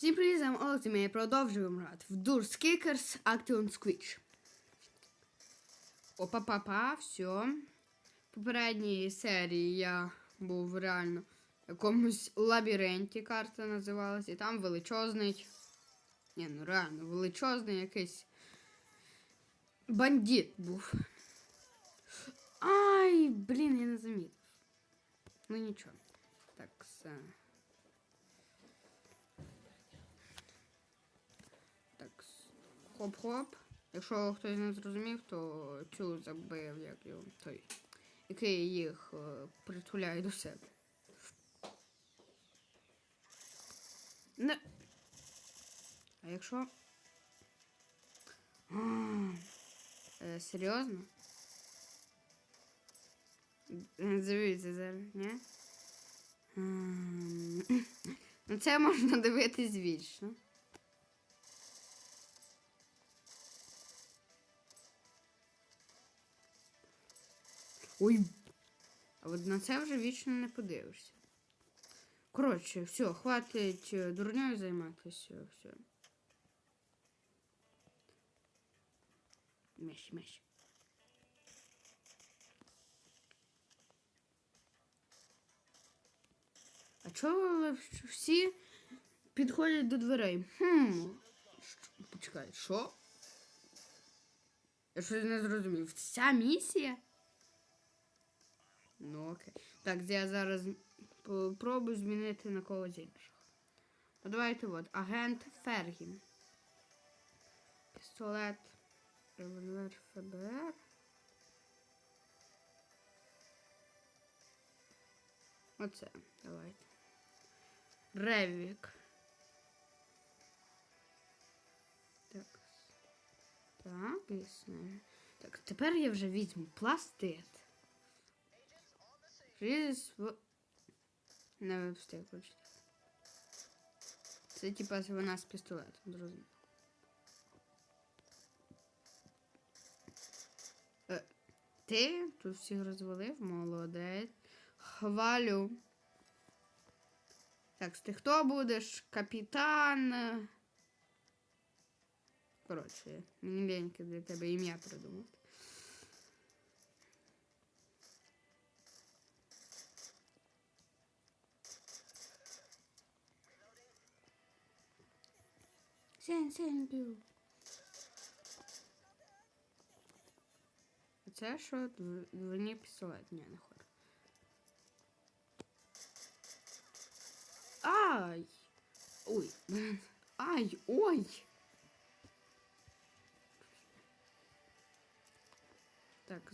Всім привіт, з вами ми продовжуємо грати в Durst Kickers Action Squitch. Опа-па-па, все. В попередній серії я був реально в якомусь лабіринті, карта називалась, і там величезний. Ні, ну реально, величезний якийсь бандит був. Ай, блін, я не замітив. Ну нічого. Так, все. Хоп-хоп. Якщо хтось не зрозумів, то цю забив, як його той, який їх е, притуляє до себе. Не. А якщо. Е, серйозно? Дивіться зараз, ні? Ну це можна дивитись вічно. Ой. А от на це вже вічно не подивишся. Коротше, все, хватить е, дурньою займатися. Все. Меш, меш. А чого всі підходять до дверей? Хм. Почекай, що? Я щось не зрозумів. Ця місія? Ну окей. Так, я зараз попробую змінити на когось інших. Ну, давайте от. Агент Фергін. Пістолет. Револьвер ФБР. Оце. Давайте. Ревік. Так. Так, існує. Так, тепер я вже візьму пластит. В... Не встиг прочитати. Це типа вона з пістолетом, зрозуміло. Е, ти тут всіх розвалив, молодець. Хвалю. Так, ти хто будеш? Капітан. Коротше, мені леньки для тебе ім'я придумати. Сень, сень, бю. А це що? Дв- Двойний пістолет? Ні, не хочу. Ай! Ой. Ай, ой! Так.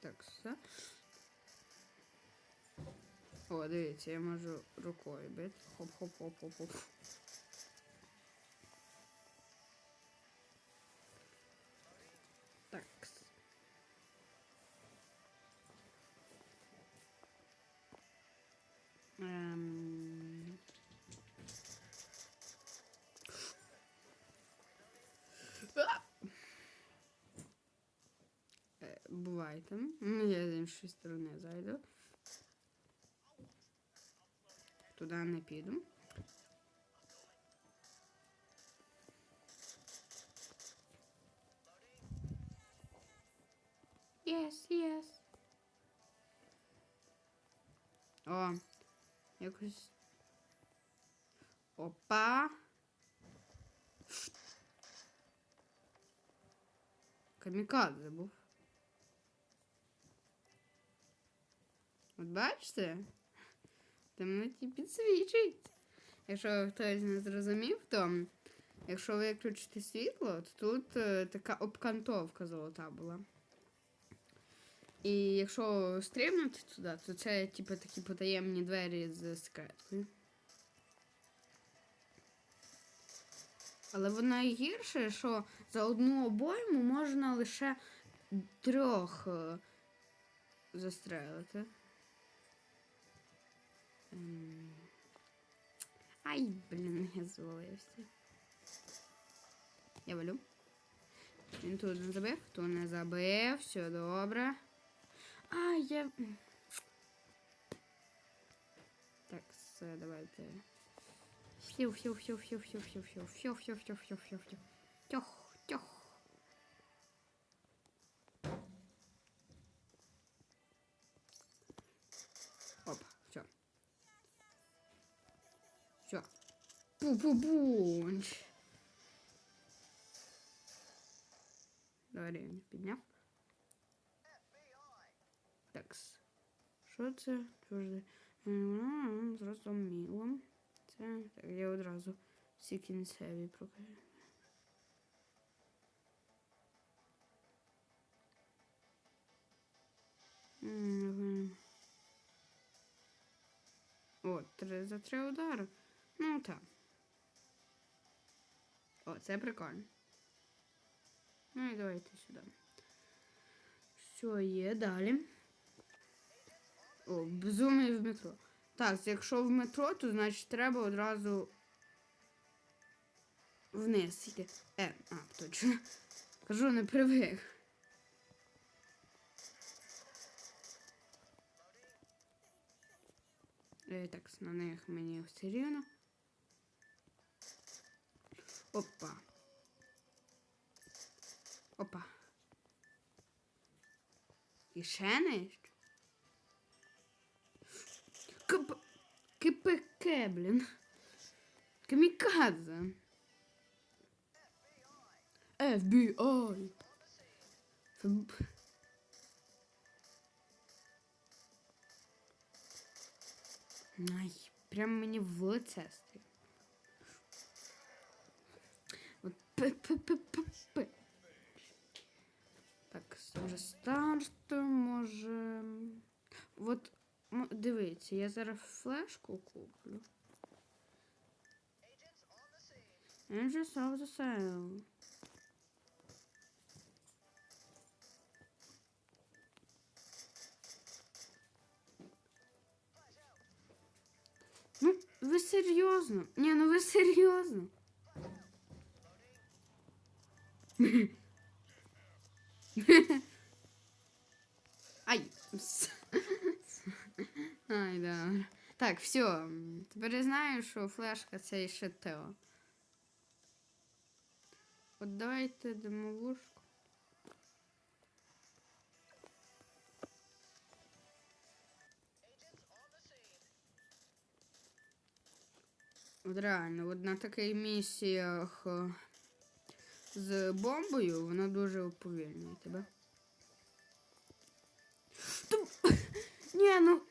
Так, все. О, дивіться, я можу рукою бити. Хоп-хоп-хоп-хоп-хоп. Бувайте. Ну, Я з іншої сторони зайду. Туди не піду. Yes, yes. О, якось. Опа. Камікадзе був. От бачите? Темноті підсвічить. Якщо хтось не зрозумів, то якщо виключити світло, то тут е, така обкантовка золота була. І якщо стрибнути туди, то це типу такі потаємні двері з секреткою. Але воно найгірше, що за одну обойму можна лише трьох е, застрелити. Ем. Ай, блін, я звалився. Я валю. Він тут не забив, тут не забив, все добре. А, я. Так, все, давайте. Фью, фью, фью, фью, фью, фью, фью, фью, фью, фью, фью, фью, фью. Тьох, тьох. Опа, Пу-пу-пунч. Давай рівень підняв. Такс. Що це? Чужде. М, Зрозуміло. Це так, я одразу всі кінцеві прокажу. О, три за три удари. Ну так. О, це прикольно. Ну і давайте сюди. Все, є далі. О, безумний в метро. Так, якщо в метро, то значить треба одразу вниз йти. Е, а, точно. Кажу, не привик. Е, так, на них мені все рівно. Опа. Опа. І ще не? Кп... КПК, блін. Камікадзе. FBI. Фб... Най, прям мені в лице стоїть. От п-п-п-п-п. Так, вже старт може. От дивіться, я зараз флешку куплю. Angels of the Sail. Ну, ви серйозно? Ні, ну ви серйозно? Ай. Ай, да. Так, все. Тепер я знаю, що флешка це ще Тео. От давайте дамо ложку. От реально, от на таких місіях е, з бомбою воно дуже уповільнює тебе. Та- Ні, ну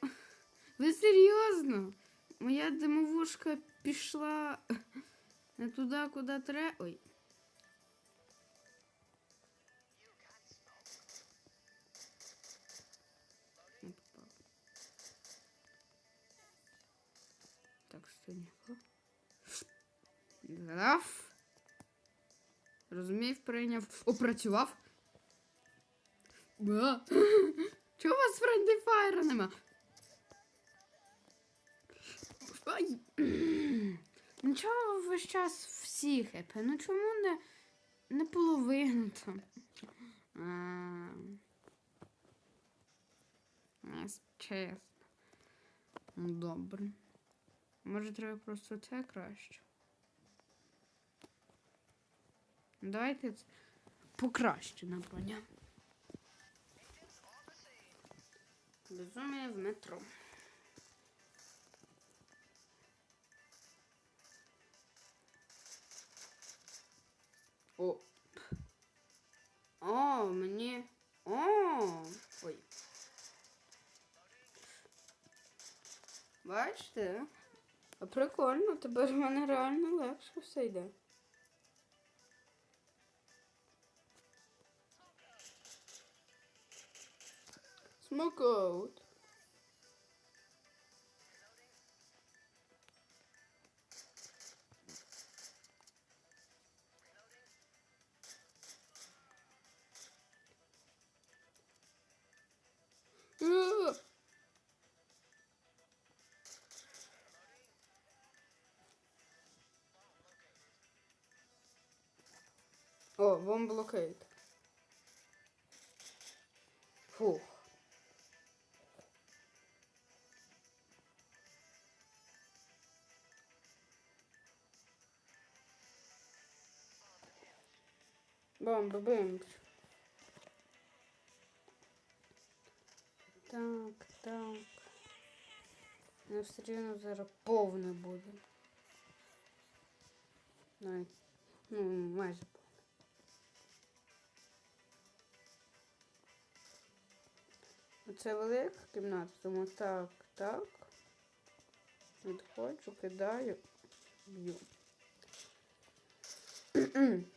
ви серйозно? Моя димовушка пішла не туди, куди треба. Ой. Не попав. Так, стойніко. Розумів, прийняв. Опрацював. Чого у вас френді фаєра нема? Ай. Ну чого весь час всі хепи? Ну чому не, не половину там? Чесно. Ну добре. Може треба просто це краще. Давайте це покраще на броня. Безумие в метро. О. О, мені. О! Ой. Бачите? А прикольно, тепер в мене реально легше все йде. Смокоут. А! О, вам блокейт. Фух. Бомба, бомба. Так, так. Ну, все зараз повне буде. Навіть, ну, майже повне. Це велика кімната, тому так, так. Відходжу, кидаю, б'ю.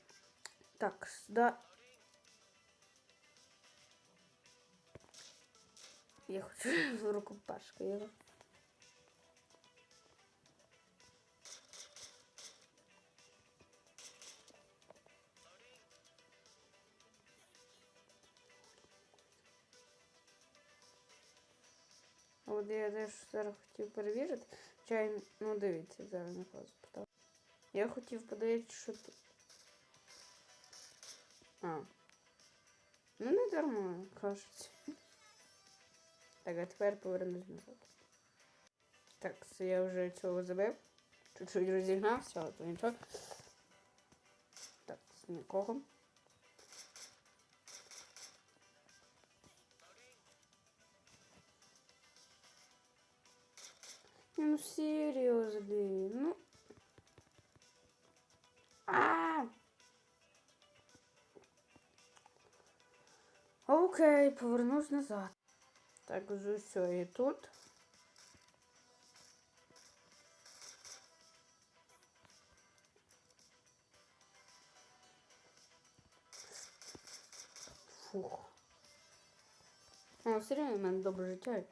так, сюди. Я хочу рукопашку його. А От я теж зараз хотів перевірити. Чай, ну дивіться, зараз кого запитав. Я хотів подивитися, що тут. А. Ну не дарма, кажеться. Так, а тепер повернусь назад. Так, це я вже цього забив. Чуть-чуть розігнався, але то нічого. Так, з нікого. Ну серйозно, ну. А! Окей, повернусь назад. Так, з усього і тут. Фух. О, все рівно в мене добре життя.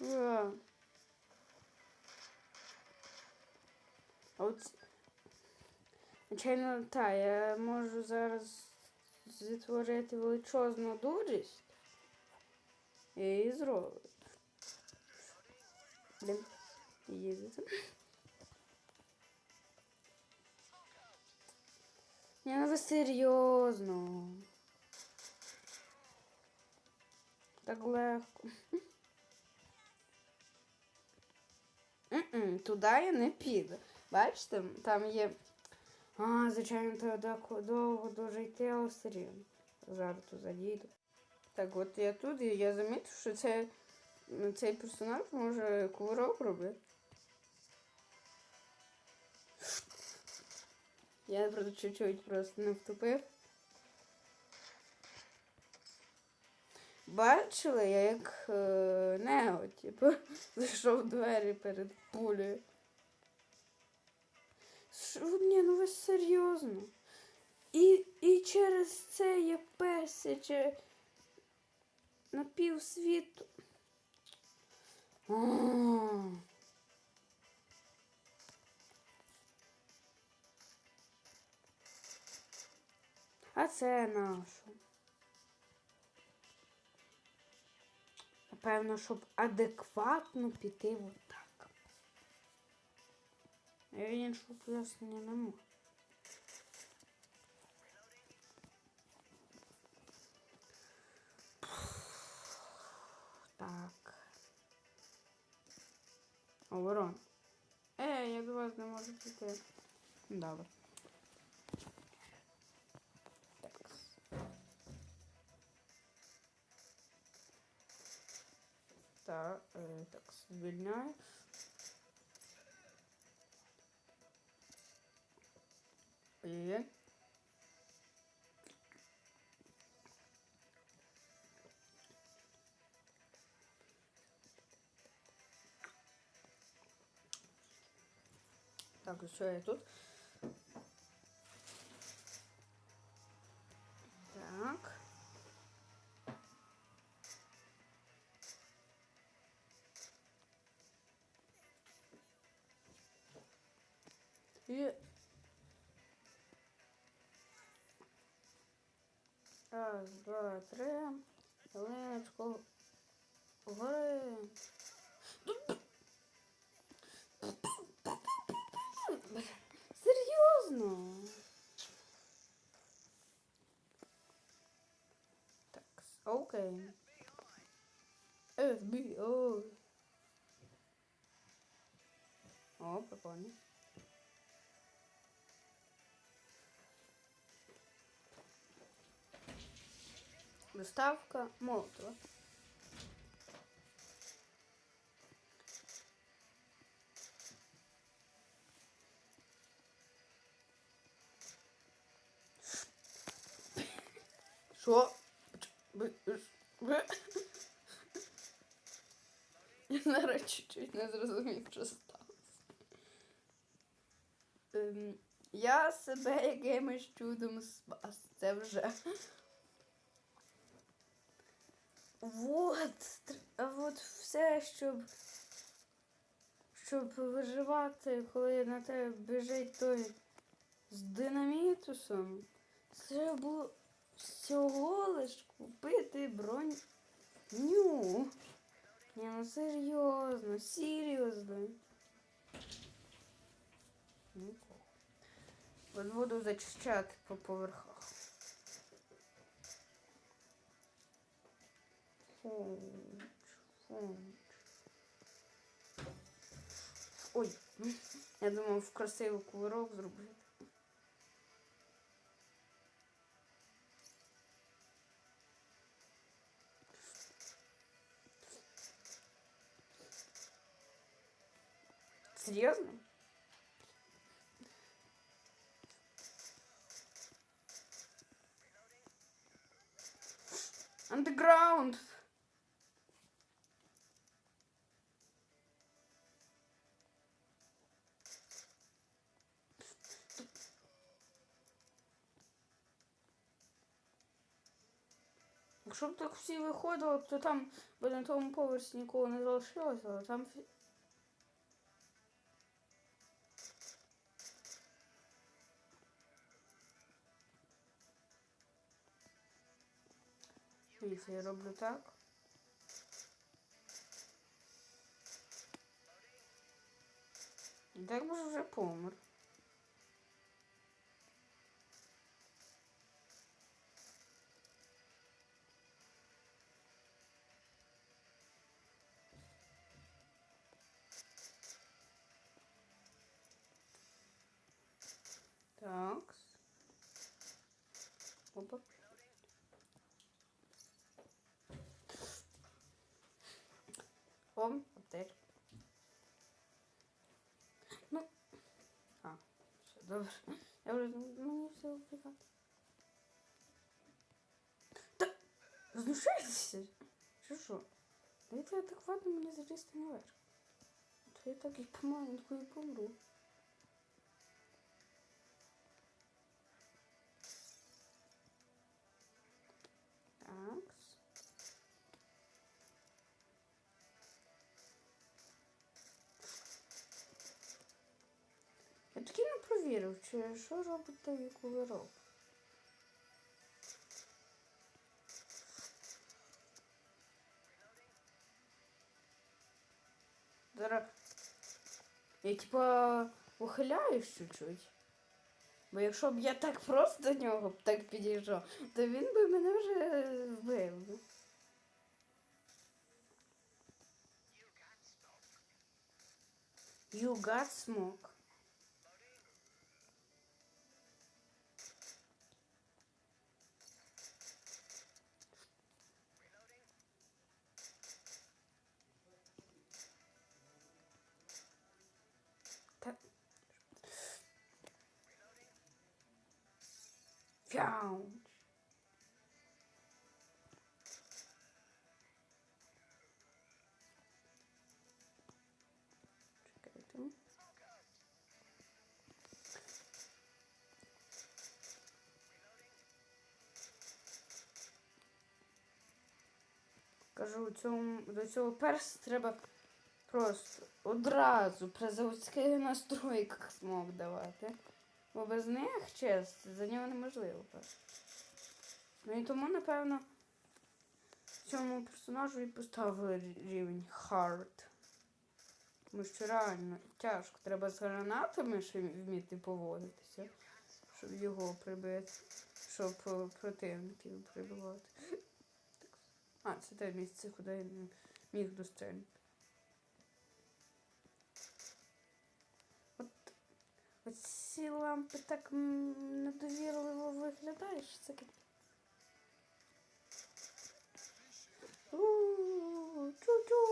Ура. А от, звичайно, та, я можу зараз зітворити величезну дурість. І її зроблю. Блін, їздити. Ні, ну ви серйозно. Так легко. Туди я не піду. Бачите, там є. А, звичайно, треба довго дуже йти, але все рівно. Зараз туди їду. Так, от я тут і я замітив, що це, цей персонаж може кувырок робити. Я просто чуть-чуть просто не втупив. Бачили, я як е, Нео, типу, зайшов двері перед пулею. Ні, ну ви серйозно. І, і через це я персиче на півсвіту. А це нашу. Напевно, щоб адекватно піти отак. Я іншого пояснення не можу. Так. О, ворон. Е, я до вас не можу піти. Добре. Так. Так, е, так, звільняю. І... Так, що я тут? Так. І... Раз, два, три. Хвилиночку. Гори. Серйозно? Так, окей. FBI. О, прикольно. Доставка Молотова. Що? Я зараз чуть-чуть не зрозумів, що сталося. Ем, я себе якимось чудом спас. Це вже. А от все, щоб, щоб виживати, коли на тебе біжить той з динамітусом, треба було всього лиш купити броню. Ні, ну серйозно, серйозно. От буду зачищати по поверхах. Фунч, фунч. Ой, я думав красивий кувирок зробити. Серйозно? Underground. Якщо б так всі виходили, то там би на тому поверсі нікого не залишилося, але там Дивіться, я роблю так. І так ж вже помер. О, аптечка. Ну. А, все добре. Я вже мені все вбігати. Та знушайтеся. Що що? Дайте адекватно мені залізти наверх. То я так і помаленьку і помру. Так. Провірив, чи що робить той кувирок. Зараз я типа ухиляюсь чуть-чуть. Бо якщо б я так просто до нього б так підійшов, то він би мене вже вбив. You got smoke. Чекайте. Кажу, цьому, до цього перса треба просто одразу при заводських настройках смог давати. Бо без них, чесно, за нього неможливо. Ну і тому, напевно, цьому персонажу і поставили рівень hard. Тому що реально тяжко. Треба з гранатами ще вміти поводитися, щоб його прибити, щоб е, противників прибивати. А, це те місце, куди я не міг дострельнути. От, от ці лампи так недовірливо виглядають, що це. Тю-тю-тю.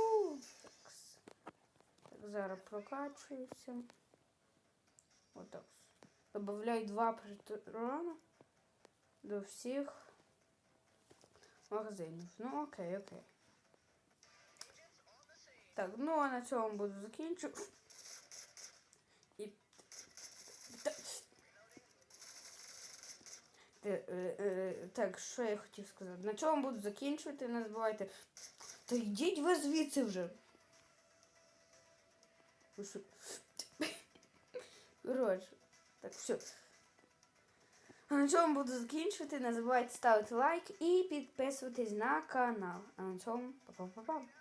Так, зараз прокачуюся. Отак. Добавляю два патрона до всіх магазинів. Ну, окей, окей. Так, ну а на цьому буду закінчувати. І... Та- Те- е, е, Так, що я хотів сказати? На чому буду закінчувати, не забувайте. Та йдіть ви звідси вже. Коротше, так, все. А на цьому буду закінчувати. Не забувайте ставити лайк і підписуватись на канал. А на цьому па-па-па-па.